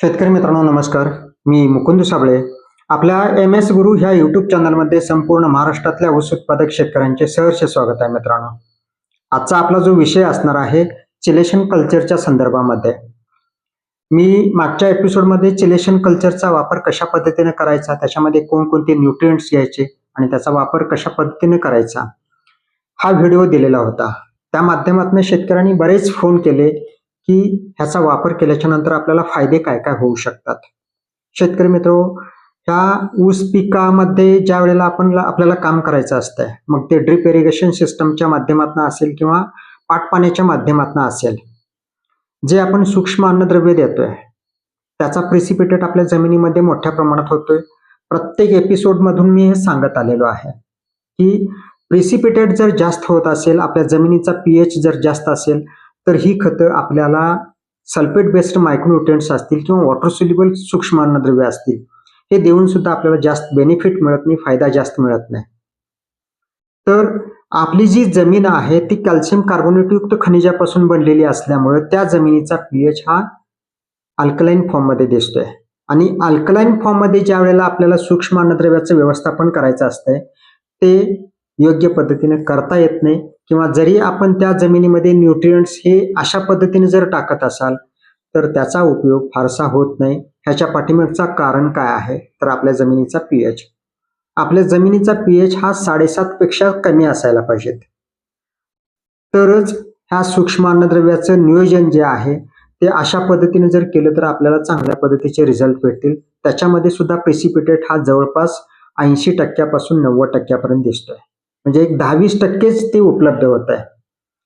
शेतकरी मित्रांनो नमस्कार. मी मुकुंद साबळे. आपल्या एम एस गुरु ह्या युट्यूब चॅनलमध्ये संपूर्ण महाराष्ट्रातल्या ऊस उत्पादक शेतकऱ्यांचे सहर्ष स्वागत आहे मित्रांनो. आजचा आपला जो विषय असणार आहे चिलेशन कल्चरच्या संदर्भामध्ये. मी मागच्या एपिसोडमध्ये चिलेशन कल्चरचा वापर कशा पद्धतीने करायचा त्याच्यामध्ये कोणकोणते न्यूट्रिएंट्स घ्यायचे आणि त्याचा वापर कशा पद्धतीने करायचा हा व्हिडिओ दिलेला होता. त्या माध्यमातून शेतकऱ्यांनी बरेच फोन केले की ह्याचा वापर केल्याच्यानंतर आपल्याला फायदे काय काय होऊ शकतात. शेतकरी मित्र ह्या ऊस पिकामध्ये ज्या वेळेला आपण आपल्याला काम करायचं असतंय मग ते ड्रिप इरिगेशन सिस्टमच्या माध्यमातून असेल किंवा पाटपाण्याच्या माध्यमातून असेल जे आपण सूक्ष्म अन्नद्रव्य देतोय त्याचा प्रिसिपिटेट आपल्या जमिनीमध्ये मोठ्या प्रमाणात होतोय. प्रत्येक एपिसोडमधून मी हे सांगत आलेलो आहे की प्रिसिपिटेट जर जास्त होत असेल आपल्या जमिनीचा पीएच जर जास्त असेल तर ही खतं आपल्याला सल्फेट बेस्ड मायक्रोन्युट्रियंट्स असतील किंवा वॉटर सोल्युबल सूक्ष्म अन्नद्रव्य असतील हे देऊन सुद्धा आपल्याला जास्त बेनिफिट मिळत नाही फायदा जास्त मिळत नाही. तर आपली जी जमीन आहे ती कॅल्शियम कार्बोनेटयुक्त खनिजापासून बनलेली असल्यामुळे त्या जमिनीचा पीएच हा अल्कलाईन फॉर्ममध्ये दिसतोय. आणि अल्कलाईन फॉर्ममध्ये ज्या वेळेला आपल्याला सूक्ष्म अन्नद्रव्याचं व्यवस्थापन करायचं असतंय ते योग्य पद्धतीने करता येत नाही किंवा जरी आपण त्या जमिनीमध्ये न्यूट्रियंट्स हे अशा पद्धतीने जर टाकत असाल तर त्याचा उपयोग फारसा होत नाही. ह्याच्या पाठिंबाचा कारण काय आहे? तर आपल्या जमिनीचा पीएच आपल्या जमिनीचा पीएच हा साडेसात पेक्षा कमी असायला पाहिजेत तरच ह्या सूक्ष्म अन्नद्रव्याचं नियोजन जे आहे ते अशा पद्धतीने जर केलं तर आपल्याला चांगल्या पद्धतीचे रिझल्ट भेटतील. त्याच्यामध्ये सुद्धा प्रेसिपिटेट हा जवळपास ऐंशी टक्क्यापासून नव्वद टक्क्यापर्यंत दिसतोय. म्हणजे एक दहावीस टक्केच ते उपलब्ध होत आहे.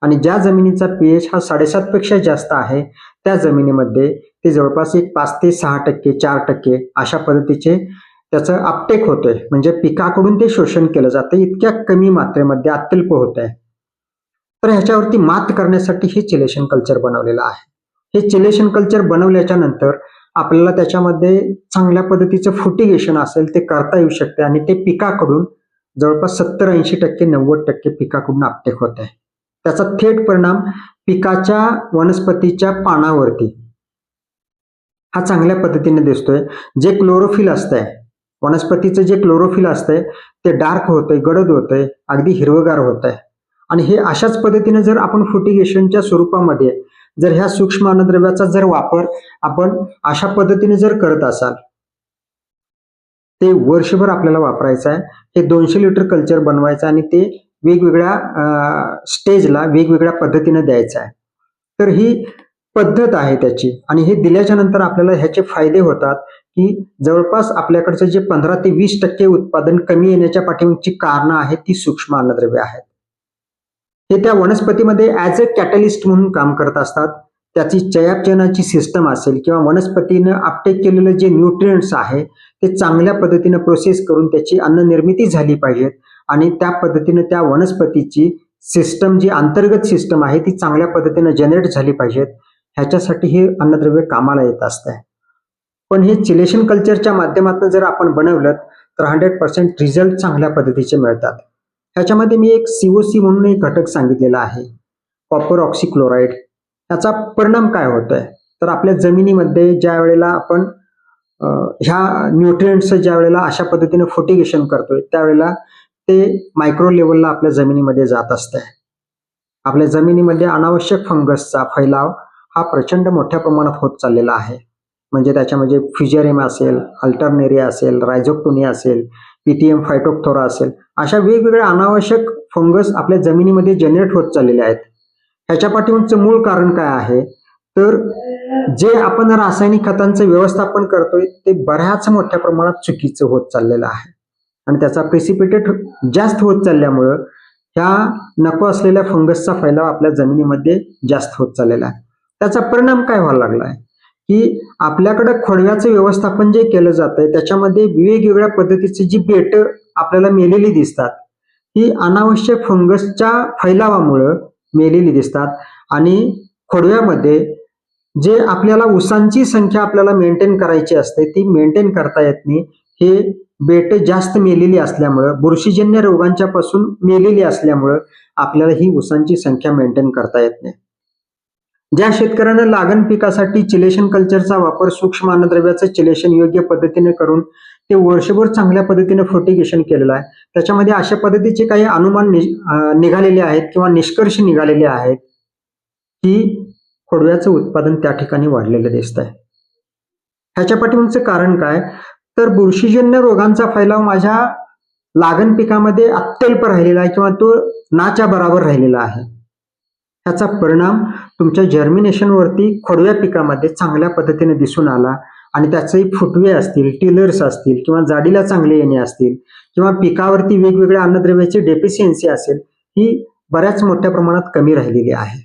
आणि ज्या जमिनीचा पीएच हा साडेसातपेक्षा जास्त आहे त्या जमिनीमध्ये ते जवळपास एक पाच ते सहा टक्के चार टक्के अशा पद्धतीचे त्याचं अपटेक होतोय. म्हणजे पिकाकडून ते शोषण केलं जातं इतक्या कमी मात्रेमध्ये अत्यल्प होत आहे. तर ह्याच्यावरती मात करण्यासाठी हे चिलेशन कल्चर बनवलेलं आहे. हे चिलेशन कल्चर बनवल्याच्या नंतर आपल्याला त्याच्यामध्ये चांगल्या पद्धतीचं फुटिगेशन असेल ते करता येऊ शकते आणि ते पिकाकडून जवळपास सत्तर ऐंशी टक्के नव्वद टक्के पिकाकडून आपटेक होत आहे. त्याचा थेट परिणाम पिकाच्या वनस्पतीच्या पानावरती. हा चांगल्या पद्धतीने दिसतोय. जे क्लोरोफिल असतंय वनस्पतीचं जे क्लोरोफिल असतंय ते डार्क होतंय गडद होतंय अगदी हिरवगार होत आहे आणि हे अशाच पद्धतीने जर आपण फुटिगेशनच्या स्वरूपामध्ये जर ह्या सूक्ष्म अन्नद्रव्याचा जर वापर आपण अशा पद्धतीने जर करत असाल ते वर्षभर आपल्याला वापरायचं आहे. हे दोनशे लिटर कल्चर बनवायचं आणि ते वेगवेगळ्या स्टेजला वेगवेगळ्या पद्धतीने द्यायचं आहे. तर ही पद्धत आहे त्याची आणि हे दिल्याच्या नंतर आपल्याला ह्याचे फायदे होतात की जवळपास आपल्याकडचं जे पंधरा ते वीस टक्के उत्पादन कमी येण्याच्या पाठीमागची कारणं आहेत ती सूक्ष्म अन्नद्रव्य आहेत. हे त्या वनस्पतीमध्ये ऍज अ कॅटलिस्ट म्हणून काम करत असतात. त्याची चयापचयनाची सिस्टम असेल किंवा वनस्पतीनं अपटेक केलेलं जे न्यूट्रियंट्स आहे ते चांगल्या पद्धतीनं प्रोसेस करून त्याची अन्न निर्मिती झाली पाहिजे. आणि त्या पद्धतीनं त्या वनस्पतीची सिस्टम जी अंतर्गत सिस्टम आहे ती चांगल्या पद्धतीनं जनरेट झाली पाहिजेत. ह्याच्यासाठी हे अन्नद्रव्य कामाला येत असतंय. पण हे चिलेशन कल्चरच्या माध्यमातून जर आपण बनवलं तर हंड्रेड पर्सेंट रिझल्ट चांगल्या पद्धतीचे मिळतात. ह्याच्यामध्ये मी एक सीओसी म्हणून एक घटक सांगितलेला आहे. Copper oxychloride. याचा परिणाम काय होतोय? तर आपल्या जमिनीमध्ये ज्या वेळेला आपण ह्या न्यूट्रियंटचं ज्या वेळेला अशा पद्धतीने फोटिगेशन करतोय त्यावेळेला ते मायक्रो लेवलला आपल्या जमिनीमध्ये जात असतंय. आपल्या जमिनीमध्ये अनावश्यक फंगसचा फैलाव हा प्रचंड मोठ्या प्रमाणात होत चाललेला आहे. म्हणजे त्याच्यामध्ये फ्युजेरियम असेल अल्टरनेरिया असेल रायझोक्टोनिया असेल पीटीएम फायटोक्थोरा असेल अशा वेगवेगळ्या अनावश्यक फंगस आपल्या जमिनीमध्ये जनरेट होत चाललेले आहेत. ह्याच्या पाठीमागचं मूळ कारण काय आहे? तर जे आपण रासायनिक खतांचं व्यवस्थापन करतोय ते बऱ्याच मोठ्या प्रमाणात चुकीचं होत चाललेलं आहे. आणि त्याचा प्रेसिपिटेट जास्त होत चालल्यामुळं ह्या नको असलेल्या फंगसचा फैलाव आपल्या जमिनीमध्ये जास्त होत चाललेला आहे. त्याचा परिणाम काय व्हायला लागला आहे? की आपल्याकडं खोडव्याचं व्यवस्थापन जे केलं जातंय त्याच्यामध्ये वेगवेगळ्या पद्धतीची जी बेट आपल्याला मेलेली दिसतात ही अनावश्यक फंगसच्या फैलावामुळं मेलेली दिसतात. आणि खोडव्यामध्ये जे आपल्याला उसांची संख्या आपल्याला मेंटेन करायची असते ती मेंटेन करता येत नाही. हे बेट जास्त मेलेली असल्यामुळं बुरशीजन्य रोगांच्या पासून मेलेली असल्यामुळं आपल्याला ही उसांची संख्या मेंटेन करता येत नाही. ज्या शेतकऱ्यांना लागण पिकासाठी चिलेशन कल्चरचा वापर सूक्ष्म अन्नद्रव्याचं चिलेशन योग्य पद्धतीने करून ते वर्षभर चांगल्या पद्धतीने फोर्टिगेशन केलेलं आहे. त्याच्यामध्ये अशा पद्धतीचे काही अनुमान निघालेले आहेत किंवा निष्कर्ष निघालेले आहेत की खोडव्याचं उत्पादन त्या ठिकाणी वाढलेलं दिसत आहे ह्याच्या पाठीमागचं कारण काय? तर बुरशीजन्य रोगांचा फैलाव माझ्या लागण पिकामध्ये अत्यल्प राहिलेला आहे किंवा तो नाच्या बराबर राहिलेला आहे. ह्याचा परिणाम तुमच्या जर्मिनेशनवरती खोडव्या पिकामध्ये चांगल्या पद्धतीने दिसून आला. आणि त्याचे फुटवे असतील टिलर्स असतील किंवा जाडीला चांगले येणे असतील किंवा पिकावरती वेगवेगळ्या अन्नद्रव्याची डेफिशियन्सी असेल ही बऱ्याच मोठ्या प्रमाणात कमी राहिलेली आहे.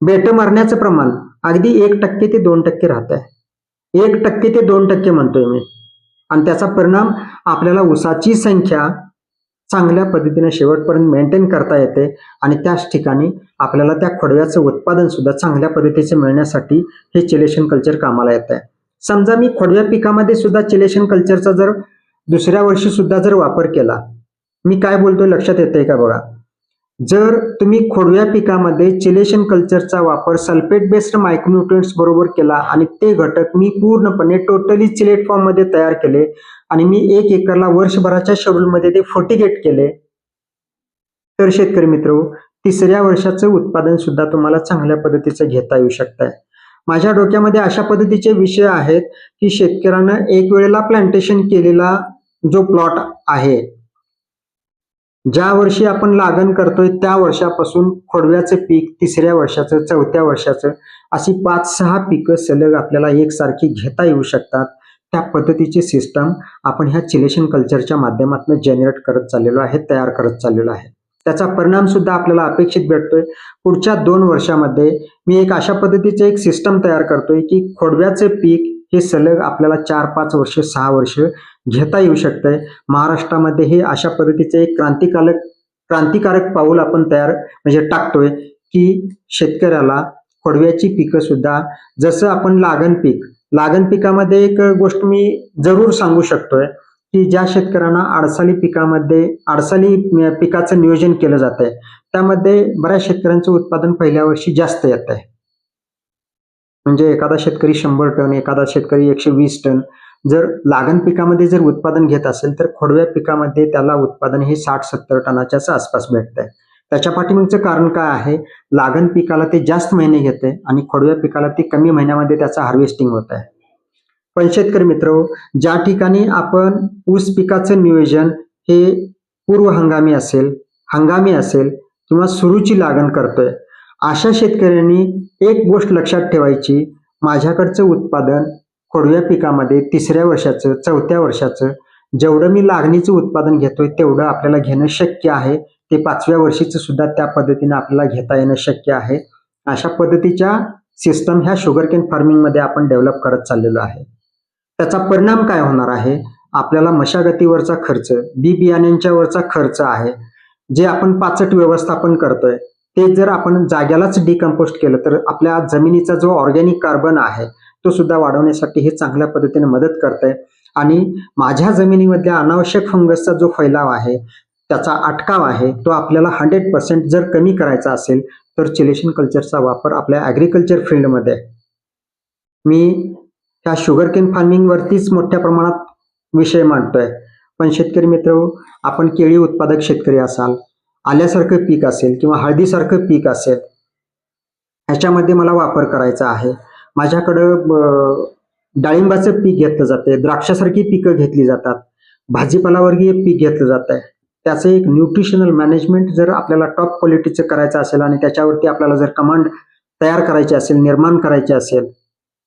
बेट मारण्याचं प्रमाण अगदी एक टक्के ते दोन टक्के राहत आहे. एक टक्के ते दोन टक्के म्हणतोय मी. आणि त्याचा परिणाम आपल्याला ऊसाची संख्या चांगल्या पद्धतीने शेवटपर्यंत मेंटेन करता येते आणि त्याच ठिकाणी आपल्याला त्या खोडव्याचं उत्पादन सुद्धा चांगल्या पद्धतीचे मिळण्यासाठी हे चिलेशन कल्चर कामाला येत आहे समजा मी खोडव्या पिकामध्ये सुद्धा चिलेशन कल्चरचा जर दुसऱ्या वर्षी सुद्धा जर वापर केला मी काय बोलतोय लक्षात येतंय का बघा? जर तुम्ही खोडव्या पिकामध्ये चिलेशन कल्चरचा वापर सल्फेट बेस्ड मायक्रोन्युट्रिएंट्स बरोबर केला आणि ते घटक मी पूर्णपणे टोटली चिलेट फॉर्ममध्ये तयार केले आणि मी एक एकरला वर्षभराच्या शेड्यूलमध्ये ते फोर्टिगेट केले तर शेतकरी मित्र तिसऱ्या वर्षाचं उत्पादन सुद्धा तुम्हाला चांगल्या पद्धतीचं घेता येऊ शकतंय. माझ्या डोक्यामध्ये अशा पद्धतीचे विषय आहेत की शेतकऱ्यानं एक वेळेला प्लांटेशन केलेला जो प्लॉट आहे ज्या वर्षी आपण लागण करतोय त्या वर्षापासून खोडव्याचं पीक तिसऱ्या वर्षाचं चौथ्या वर्षाचं अशी पाच सहा पिकं सलग आपल्याला एकसारखी घेता येऊ शकतात. त्या पद्धतीची सिस्टम आपण ह्या चिलेशन कल्चरच्या माध्यमातून जनरेट करत चाललेलो आहे तयार करत चाललेलो आहे. त्याचा परिणाम सुद्धा आपल्याला अपेक्षित भेटतोय. पुढच्या दोन वर्षामध्ये मी एक अशा पद्धतीचं एक सिस्टम तयार करतोय की खोडव्याचं पीक हे सलग आपल्याला चार पाच वर्ष सहा वर्ष घेता येऊ शकतंय. महाराष्ट्रामध्ये हे अशा पद्धतीचं एक क्रांतिकारक क्रांतिकारक पाऊल आपण तयार म्हणजे टाकतोय की शेतकऱ्याला कडव्याची पिकं सुद्धा जसं आपण लागण पीक लागण पिकामध्ये एक गोष्ट मी जरूर सांगू शकतोय की ज्या शेतकऱ्यांना आडसाली पिकामध्ये आडसाली पिकाचं नियोजन केलं जात आहे त्यामध्ये बऱ्याच शेतकऱ्यांचं उत्पादन पहिल्या वर्षी जास्त येत आहे म्हणजे एखादा शेतकरी शंभर टन एखादा शेतकरी एकशे वीस टन जर लागण पिकामध्ये जर उत्पादन घेत असेल तर खोडव्या पिकामध्ये त्याला उत्पादन हे साठ सत्तर टनाच्याच आसपास भेटत आहे त्याच्या पाठीमागचं कारण काय आहे? लागण पिकाला ते जास्त महिने घेते आणि खोडव्या पिकाला ते कमी महिन्यामध्ये त्याचं हार्वेस्टिंग होत आहे पण शेतकरी मित्र ज्या ठिकाणी आपण ऊस पिकाचं नियोजन हे पूर्व हंगामी असेल हंगामी असेल किंवा सुरूची लागण करतोय अशा शेतकऱ्यांनी एक गोष्ट लक्षात ठेवायची. माझ्याकडचं उत्पादन खोडव्या पिकामध्ये तिसऱ्या वर्षाचं चौथ्या वर्षाचं जेवढं मी लागणीचं उत्पादन घेतोय तेवढं आपल्याला घेणं शक्य आहे. ते पाचव्या वर्षीचं सुद्धा त्या पद्धतीने आपल्याला घेता येणं शक्य आहे. अशा पद्धतीच्या सिस्टम ह्या शुगर केन फार्मिंगमध्ये आपण डेव्हलप करत चाललेलो आहे. त्याचा परिणाम काय होणार आहे? आपल्याला मशागतीवरचा खर्च बी बियाण्यांच्या वरचा खर्च आहे. जे आपण पाचट व्यवस्थापन करतोय ते जर आपण जाग्यालाच डिकम्पोस्ट केलं तर आपल्या जमिनीचा जो ऑर्गॅनिक कार्बन आहे तो सुद्धा वाढवण्यासाठी हे चांगल्या पद्धतीने मदत करत आहे आणि माझ्या जमिनीमधल्या अनावश्यक फंगसचा जो फैलाव आहे त्याचा अटकाव आहे तो आपल्याला हंड्रेड पर्सेंट जर कमी करायचा असेल तर चिलेशन कल्चरचा वापर आपल्या ॲग्रिकल्चर फील्डमध्ये मी ह्या शुगर केन फार्मिंगवरतीच मोठ्या प्रमाणात विषय मांडतोय. पण शेतकरी मित्र आपण केळी उत्पादक शेतकरी असाल आल्यासारखं पीक असेल किंवा हळदीसारखं पीक असेल ह्याच्यामध्ये मला वापर करायचा आहे. माझ्याकडं डाळिंबाचं पीक घेतलं जातं द्राक्षासारखी पिकं घेतली जातात भाजीपालावर्गीय पीक घेतलं जात आहे त्याचं एक न्यूट्रिशनल मॅनेजमेंट जर आपल्याला टॉप क्वालिटीचं करायचं असेल आणि त्याच्यावरती आपल्याला जर कमांड तयार करायची असेल निर्माण करायची असेल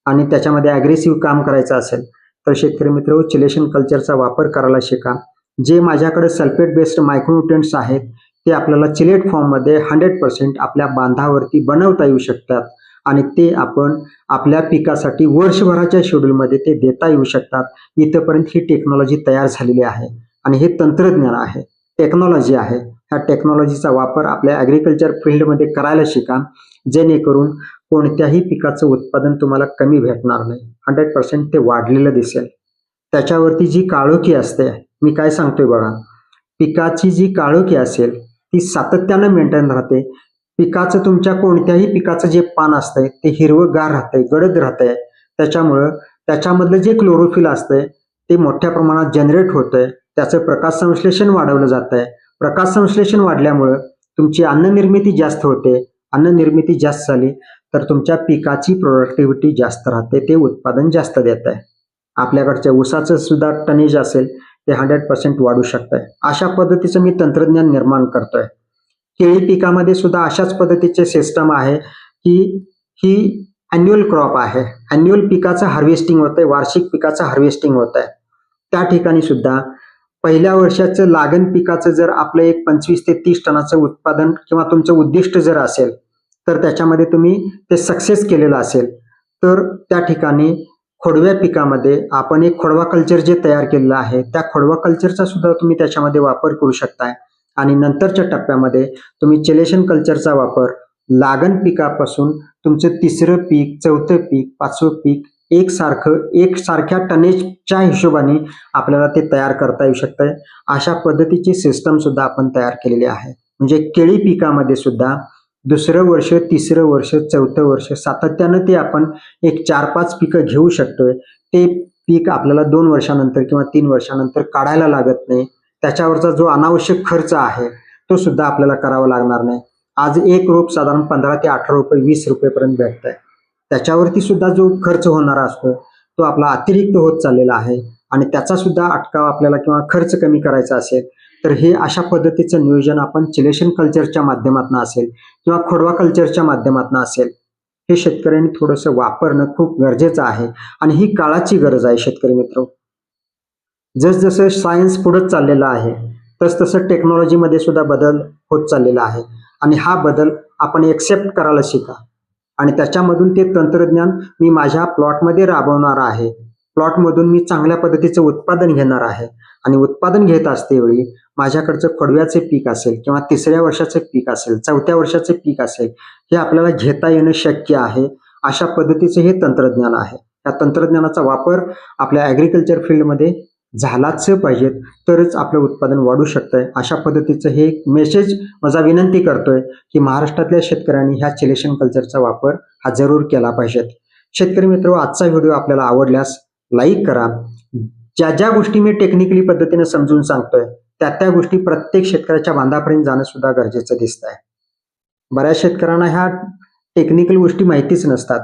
आणि त्याच्यामध्ये ॲग्रेसिव्ह काम करायचं असेल तर शेतकरी मित्र चिलेशन कल्चरचा वापर करायला शिका. जे माझ्याकडे सल्फेट बेस्ड मायक्रोन्युट्रियंट्स आहेत ते आपल्याला चिलेट फॉर्ममध्ये हंड्रेड पर्सेंट आपल्या बांधावरती बनवता येऊ शकतात. आणि ते आपण आपल्या पिकासाठी वर्षभराच्या शेड्यूलमध्ये ते देता येऊ शकतात. इथंपर्यंत ही टेक्नॉलॉजी तयार झालेली आहे. आणि हे तंत्रज्ञान आहे. टेक्नॉलॉजी आहे. ह्या टेक्नॉलॉजीचा वापर आपल्या ॲग्रिकल्चर फील्डमध्ये करायला शिका. जेणेकरून कोणत्याही पिकाचं उत्पादन तुम्हाला कमी भेटणार नाही. हंड्रेड पर्सेंट ते वाढलेलं दिसेल. त्याच्यावरती जी काळोखी असते मी काय सांगतोय बघा. पिकाची जी काळोखी असेल ती सातत्यानं मेंटेन राहते. पिकाचं तुमच्या कोणत्याही पिकाचं जे पान असतंय ते हिरवंगार राहतंय गडद राहतंय. त्याच्यामुळं त्याच्यामधलं जे क्लोरोफिल असतंय ते मोठ्या प्रमाणात जनरेट होतंय. त्याचं प्रकाश संश्लेषण वाढवलं जात आहे प्रकाश संश्लेषण वाढल्यामुळं तुमची अन्न निर्मिती जास्त होते. अन्न निर्मिती जास्त झाली तर तुमच्या पिकाची प्रोडक्टिव्हिटी जास्त राहते. ते उत्पादन जास्त देत आहे आपल्याकडच्या ऊसाचं सुद्धा टनेज असेल ते हंड्रेड पर्सेंट वाढू शकत आहे अशा पद्धतीचं मी तंत्रज्ञान निर्माण करतोय. केळी पिकामध्ये सुद्धा अशाच पद्धतीचे सिस्टम आहे की ही अॅन्युअल क्रॉप आहे. अॅन्युअल पिकाचं हार्वेस्टिंग होत आहे वार्षिक पिकाचं हार्वेस्टिंग होत आहे त्या ठिकाणी सुद्धा पहिल्या वर्षाचं लागण पिकाचं जर आपलं एक पंचवीस ते तीस टनाचं उत्पादन किंवा तुमचं उद्दिष्ट जर असेल तर त्याच्यामध्ये तुम्ही ते सक्सेस केलेलं असेल तर त्या ठिकाणी खोडव्या पिकामध्ये आपण एक खोडवा कल्चर जे तयार केलेलं आहे त्या खोडवा कल्चरचा सुद्धा तुम्ही त्याच्यामध्ये वापर करू शकताय. आणि नंतरच्या टप्प्यामध्ये तुम्ही चेलेशन कल्चरचा वापर लागण पिकापासून तुमचं तिसरं पीक चौथं पीक पाचवं पीक एक सारखं एक सारख्या टनेजच्या हिशोबाने आपल्याला ते तयार करता येऊ शकतंय. अशा पद्धतीची सिस्टम सुद्धा आपण तयार केलेली आहे. म्हणजे केळी पिकामध्ये सुद्धा दुसरं वर्ष तिसरं वर्ष चौथं वर्ष सातत्यानं ते आपण एक चार पाच पिकं घेऊ शकतोय. ते पीक आपल्याला दोन वर्षानंतर किंवा तीन वर्षानंतर काढायला लागत नाही. त्याच्यावरचा जो अनावश्यक खर्च आहे तो सुद्धा आपल्याला करावा लागणार नाही. आज एक रोप साधारण पंधरा ते अठरा रुपये वीस रुपयेपर्यंत भेटत आहे त्याच्यावरती सुद्धा जो खर्च होणारा असतो तो आपला अतिरिक्त होत चाललेला आहे. आणि त्याचा सुद्धा अटकाव आपल्याला किंवा खर्च कमी करायचा असेल तर हे अशा पद्धतीचं नियोजन आपण चिलेशन कल्चरच्या माध्यमातून असेल किंवा खोडवा कल्चरच्या माध्यमातून असेल हे शेतकऱ्यांनी थोडंसं वापरणं खूप गरजेचं आहे आणि ही काळाची गरज आहे शेतकरी मित्र. जसजसं सायन्स पुढत चाललेलं आहे तस तसं टेक्नॉलॉजीमध्ये सुद्धा बदल होत चाललेला आहे आणि हा बदल आपण एक्सेप्ट करायला शिका. आणि त्याच्यामधून ते तंत्रज्ञान मी माझ्या प्लॉटमध्ये राबवणार आहे. प्लॉटमधून मी चांगल्या पद्धतीचं उत्पादन घेणार आहे. आणि उत्पादन घेत असतेवेळी माझ्याकडचं कडव्याचे पीक असेल किंवा तिसऱ्या वर्षाचे पीक असेल चौथ्या वर्षाचे पीक असेल हे आपल्याला घेता येणं शक्य आहे. अशा पद्धतीचं हे तंत्रज्ञान आहे. या तंत्रज्ञानाचा वापर आपल्या ॲग्रिकल्चर फील्डमध्ये झालाच पाहिजेत तरच आपलं उत्पादन वाढू शकतंय. अशा पद्धतीचं हे एक मेसेज माझा विनंती करतोय की महाराष्ट्रातल्या शेतकऱ्यांनी ह्या चिलेशन कल्चरचा वापर हा जरूर केला पाहिजेत शेतकरी मित्र आजचा व्हिडिओ आपल्याला आवडल्यास लाईक करा. ज्या ज्या गोष्टी मी टेक्निकली पद्धतीने समजून सांगतोय त्या त्या गोष्टी प्रत्येक शेतकऱ्याच्या बांधापर्यंत जाणं सुद्धा गरजेचं दिसत आहे बऱ्याच शेतकऱ्यांना ह्या टेक्निकल गोष्टी माहितीच नसतात.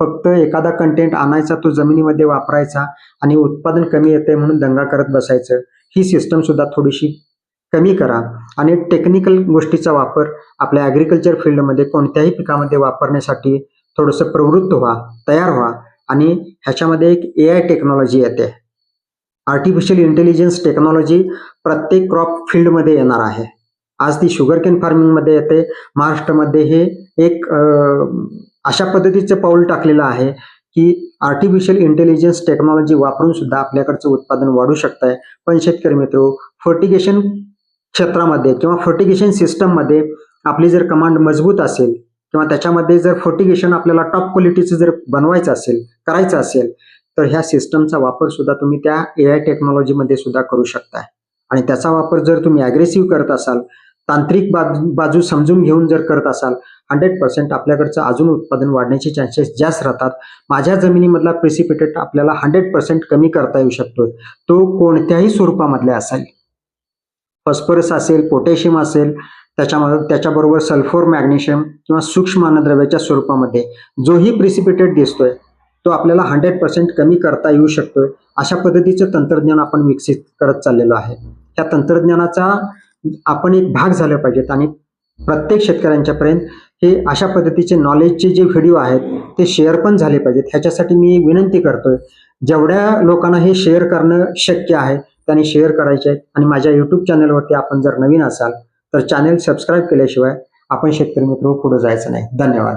फक्त एखादा कंटेंट आणायचा तो जमिनीमध्ये वापरायचा आणि उत्पादन कमी येते म्हणून दंगा करत बसायचं ही सिस्टम सुद्धा थोडीशी कमी करा. आणि टेक्निकल गोष्टीचा वापर आपल्या ॲग्रिकल्चर फील्डमध्ये कोणत्याही पिकामध्ये वापरण्यासाठी थोडंसं प्रवृत्त व्हा तयार व्हा आणि ह्याच्यामध्ये एक ए आय टेक्नॉलॉजी येते. आर्टिफिशियल इंटेलिजन्स टेक्नॉलॉजी प्रत्येक क्रॉप फील्डमध्ये येणार आहे. आज ती शुगर केन फार्मिंगमध्ये येते. महाराष्ट्रामध्ये हे एक अशा पद्धतीचं पाऊल टाकलेलं आहे की आर्टिफिशियल इंटेलिजन्स टेक्नॉलॉजी वापरून सुद्धा आपल्याकडचं उत्पादन वाढू शकत आहे पण शेतकरी मित्र फर्टिगेशन क्षेत्रामध्ये किंवा फर्टिगेशन सिस्टममध्ये आपली जर कमांड मजबूत असेल किंवा त्याच्यामध्ये जर फर्टिगेशन आपल्याला टॉप क्वालिटीचं जर बनवायचं असेल करायचं असेल तर ह्या सिस्टमचा वापर सुद्धा तुम्ही त्या ए आय टेक्नॉलॉजीमध्ये सुद्धा करू शकताय. आणि त्याचा वापर जर तुम्ही अग्रेसिव्ह करत असाल तांत्रिक बाजू बाजू समजून घेऊन जर करत असाल हंड्रेड पर्सेंट आपल्याकडचं अजून उत्पादन वाढण्याचे चान्सेस जास्त राहतात. माझ्या जमिनीमधला प्रेसिपिटेट आपल्याला हंड्रेड पर्सेंट कमी करता येऊ शकतो. तो कोणत्याही स्वरूपामधला असेल. फॉस्फरस असेल पोटॅशियम असेल त्याच्यामध्ये त्याच्याबरोबर सल्फोर मॅग्नेशियम किंवा सूक्ष्म अन्नद्रव्याच्या स्वरूपामध्ये जोही प्रिसिपिटेट दिसतोय तो आपल्याला हंड्रेड पर्सेंट कमी करता येऊ शकतो अशा पद्धतीचं तंत्रज्ञान आपण विकसित करत चाललेलो आहे. त्या तंत्रज्ञानाचा आपण एक भाग झाले पाहिजेत आणि प्रत्येक शेतकऱ्यांच्यापर्यंत हे अशा पद्धतीचे नॉलेजचे जे व्हिडिओ आहेत ते शेअर पण झाले पाहिजेत. ह्याच्यासाठी मी विनंती करतोय जेवढ्या लोकांना हे शेअर करणं शक्य आहे त्यांनी शेअर करायचे आहेत. आणि माझ्या युट्यूब चॅनलवरती आपण जर नवीन असाल तर चॅनेल सबस्क्राईब केल्याशिवाय आपण शेतकरी मित्र पुढे जायचं नाही. धन्यवाद.